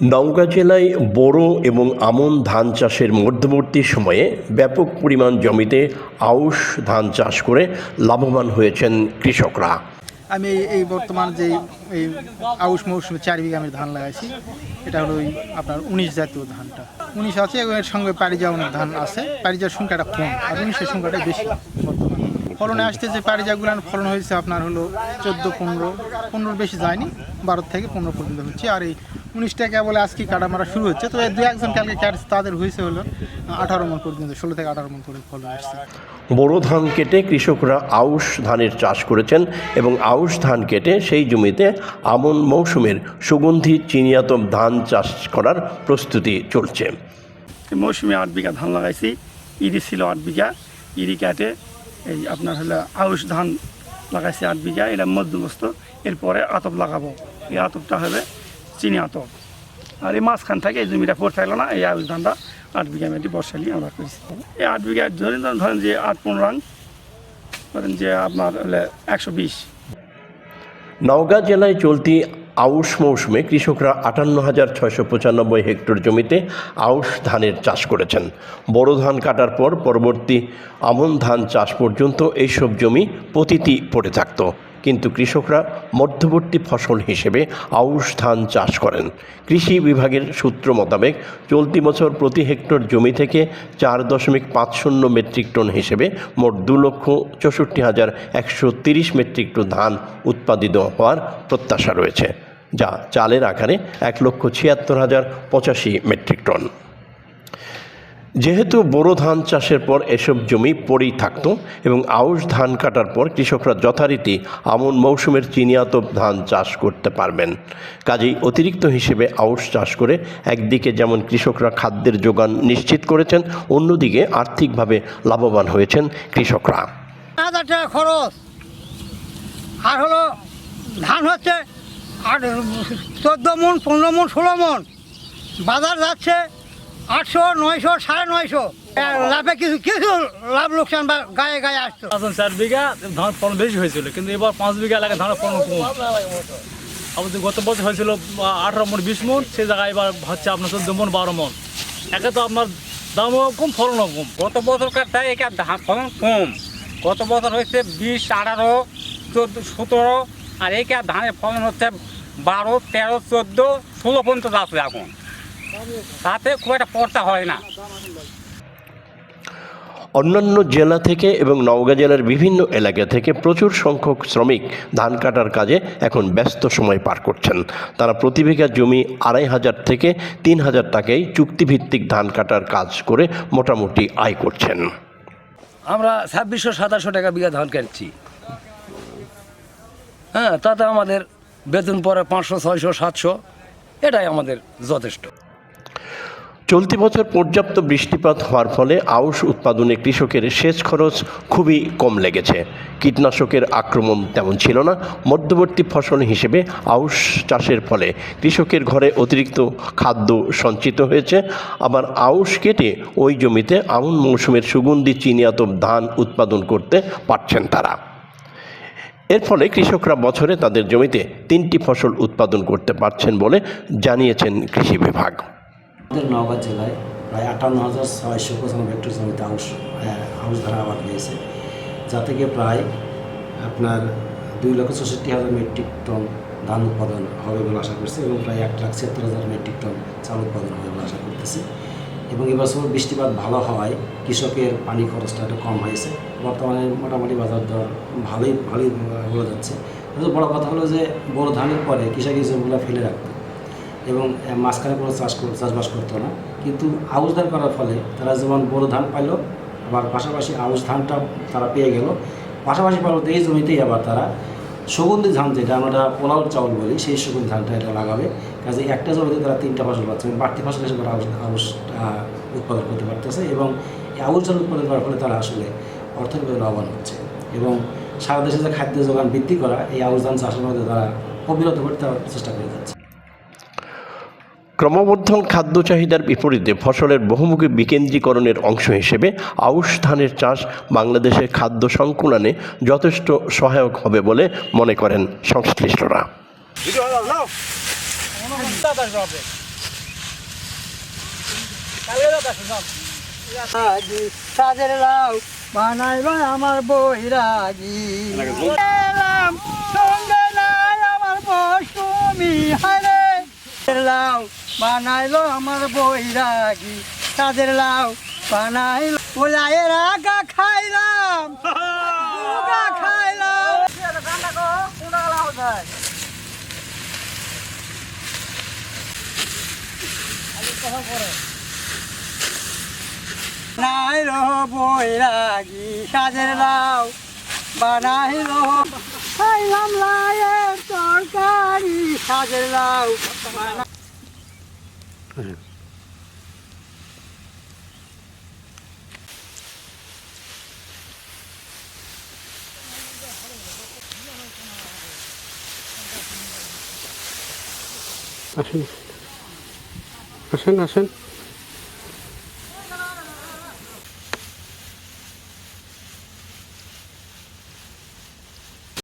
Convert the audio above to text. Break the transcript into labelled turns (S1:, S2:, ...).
S1: নওগাঁ জেলায় বোরো এবং আমন ধান চাষের মধ্যবর্তী সময়ে ব্যাপক পরিমাণ জমিতে আউশ ধান চাষ করে লাভবান হয়েছেন কৃষকরা।
S2: আমি এই বর্তমান যে এই আউশ মৌসুমে চার বিঘা আমি ধান লাগাইছি, এটা হলো আপনার উনিশ জাতীয় ধানটা। উনিশ আছে, এবং এর সঙ্গে পারিজা অনেক ধান আছে। পারিজার সংখ্যাটা কম, আর উনিশের সংখ্যাটা বেশি বর্তমানে। ফলনে আসতে যে পারিজাগুলো ফলন হয়েছে আপনার হলো চোদ্দ, পনেরো, পনেরোর বেশি যায়নি, বারো থেকে পনেরো পর্যন্ত হচ্ছে। আর এই উনিশটা বলে আজকে কাটা মারা শুরু হচ্ছে। তো দু একজন কালকে কাটছে তাদের হয়েছে হলো আঠারো মন পর্যন্ত ষোলো থেকে আঠারো মন করে ফলন আসছে।
S1: বোরো ধান কেটে কৃষকরা আউশ ধানের চাষ করেছেন এবং আউশ ধান কেটে সেই জমিতে আমন মৌসুমের সুগন্ধি চিনিয়াতম ধান চাষ করার প্রস্তুতি চলছে।
S3: মৌসুমে আট বিঘা ধান লাগাইছি ইরি ছিল আট বিঘা ইরি কাটে এই আপনার হলো আউশ ধান লাগাইছি আট বিঘা এটা মধ্যবস্ত এরপরে আতপ লাগাবো। এই আতপটা হবে চিনি আতপ আর এই মাঝখান থেকে এই জমিটা পড়ে থাকল না, এই আউশ ধানটা আট বিঘা মেয়েটি বর্ষালি আমরা করেছি। এই আট বিঘা, ধরেন ধরেন যে আট পনেরো রান, ধরেন যে আপনার একশো বিশ।
S1: নওগাঁ জেলায় চলতি আউশ মৌসুমে কৃষকরা আটান্ন হাজার ছয়শো পঁচানব্বই হেক্টর জমিতে আউশ ধানের চাষ করেছেন। বড় ধান কাটার পর পরবর্তী আমন ধান চাষ পর্যন্ত এইসব জমি পতিতি পড়ে থাকত। কিন্তু কৃষকরা মধ্যবর্তী ফসল হিসেবে আউশ ধান চাষ করেন। কৃষি বিভাগের সূত্র মোতাবেক চলতি বছর প্রতি হেক্টর জমি থেকে চার দশমিক পাঁচ শূন্য মেট্রিক টন হিসেবে মোট দু লক্ষ চৌষট্টি হাজার একশো তিরিশ মেট্রিক টন ধান উৎপাদিত হওয়ার প্রত্যাশা রয়েছে, যা চালের আকারে এক লক্ষ ছিয়াত্তর হাজার পঁচাশি মেট্রিক টন। যেহেতু বোরো ধান চাষের পর এসব জমি পড়েই থাকত এবং আউশ ধান কাটার পর কৃষকরা যথারীতি আমন মৌসুমের চিনিয়াতপ ধান চাষ করতে পারবেন। কাজেই অতিরিক্ত হিসেবে আউশ চাষ করে একদিকে যেমন কৃষকরা খাদ্যের যোগান নিশ্চিত করেছেন, অন্যদিকে আর্থিকভাবে লাভবান হয়েছেন কৃষকরা।
S4: খরচ। আর হলো ধান হচ্ছে আর চোদ্দ মন, পনেরো মন, ষোলো মন। বাজার যাচ্ছে আটশো নয়শো সাড়ে নয়শো। লাভে কিছু কিছু লাভ লোকসান বা গায়ে গায়ে আসতো।
S5: আসন চার বিঘা ধান ফলন বেশি হয়েছিল কিন্তু এবার পাঁচ বিঘা এলাকায় ধানের ফলন কম। আমাদের গত বছর হয়েছিল আঠারো মন বিশ মন সেই জায়গায় এবার হচ্ছে আপনার চোদ্দ মন বারো মন। একে তো আপনার দামও কম ফলনও কম।
S6: গত বছরকার তাই এটা ধান ফলন কম। গত বছর হচ্ছে বিশ আঠারো চোদ্দ সতেরো আর এইটা ধানের ফলন হচ্ছে বারো তেরো চোদ্দ ষোলো পর্যন্ত যাচ্ছে এখন। তাতে খুব একটা পড়তা হয় না।
S1: অন্যান্য জেলা থেকে এবং নওগাঁ জেলার বিভিন্ন এলাকা থেকে প্রচুর সংখ্যক শ্রমিক ধান কাটার কাজে এখন ব্যস্ত সময় পার করছেন। তারা প্রতি বিঘা জমি আড়াই হাজার থেকে তিন হাজার টাকায় চুক্তিভিত্তিক ধান কাটার কাজ করে মোটামুটি আয় করছেন।
S7: আমরা ছাব্বিশশো সাতাশশো টাকা বিঘা ধান কাটছি। হ্যাঁ তাতে আমাদের বেতন পরে পাঁচশো ছয়শো সাতশো এটাই আমাদের যথেষ্ট।
S1: চলতি বছর পর্যাপ্ত বৃষ্টিপাত হওয়ার ফলে আউশ উৎপাদনে কৃষকের সেচ খরচ খুবই কম লেগেছে। কীটনাশকের আক্রমণ তেমন ছিল না। মধ্যবর্তী ফসল হিসেবে আউশ চাষের ফলে কৃষকের ঘরে অতিরিক্ত খাদ্য সঞ্চিত হয়েছে। আবার আউশ কেটে ওই জমিতে আমন মৌসুমের সুগন্ধি চিনিয়াতপ ধান উৎপাদন করতে পারছেন তারা। এর ফলে কৃষকরা বছরে তাদের জমিতে তিনটি ফসল উৎপাদন করতে পারছেন বলে জানিয়েছেন কৃষি বিভাগ।
S8: আমাদের নওগাঁ জেলায় প্রায় আটান্ন হাজার ছয়শো পঁচানব্বই হেক্টর জমিতে আউশ আহ, আউশ ধারা আবাদ হয়েছে। যা থেকে প্রায় আপনার দুই লক্ষ চৌষট্টি হাজার মেট্রিক টন ধান উৎপাদন হবে বলে আশা করছি এবং প্রায় এক লাখ ছিয়াত্তর হাজার মেট্রিক টন চাল উৎপাদন হবে বলে আশা করতেছি। এবং এবছর বৃষ্টিপাত ভালো হওয়ায় কৃষকের পানি খরচটা একটু কম হয়েছে। বর্তমানে মোটামুটি বাজার দর ভালোই ভালোই বলা যাচ্ছে। বড় কথা হলো যে বড় ধানের পরে কৃষক এই জমিগুলো ফেলে রাখতো এবং মাঝখানে কোনো চাষ চাষবাস করতো না। কিন্তু আউশ ধান করার ফলে তারা যেমন বড় ধান পাইলো, আবার পাশাপাশি আউশ ধানটা তারা পেয়ে গেল। পাশাপাশি পরবর্তী এই জমিতেই আবার তারা সুগন্ধি ধান যেটা আমরা পোলাও চাউল বলি, সেই সুগন্ধি ধানটা এটা লাগাবে। কাজে একটা জমিতে তারা তিনটা ফসল পাচ্ছে বাড়তি ফসল হিসেবে তারা আউশ উৎপাদন করতে পারতেছে এবং এই আউশ ধান উৎপাদন করার ফলে তারা আসলে অর্থনৈতিক লাভবান হচ্ছে। এবং সারা দেশে যে খাদ্য যোগান বৃদ্ধি করা, এই আউশ ধান চাষের মধ্যে তারা অবিরত করতে চেষ্টা করে যাচ্ছে।
S1: ক্রমবর্ধমান খাদ্য চাহিদার বিপরীতে ফসলের বহুমুখী বিকেন্দ্রীকরণের অংশ হিসেবে আউশ ধানের চাষ বাংলাদেশের খাদ্য সংকুলনে যথেষ্ট সহায়ক হবে বলে মনে করেন সংশ্লিষ্টরা।
S4: আমার এলাম সঙ্গে নাই আমার মৌসুমি হারে লাউ বানাইলো আমার বৈরাগী সাজের লাউ বানাইলো। ওলাইয়ের আগা খাইলাম আগা খাইলাম। বানাইল বৈরাগী সাজের লাউ বানাইল। খাইলাম লায়ের তরকারি সাজের লাউ
S9: madre. Así. Hacen.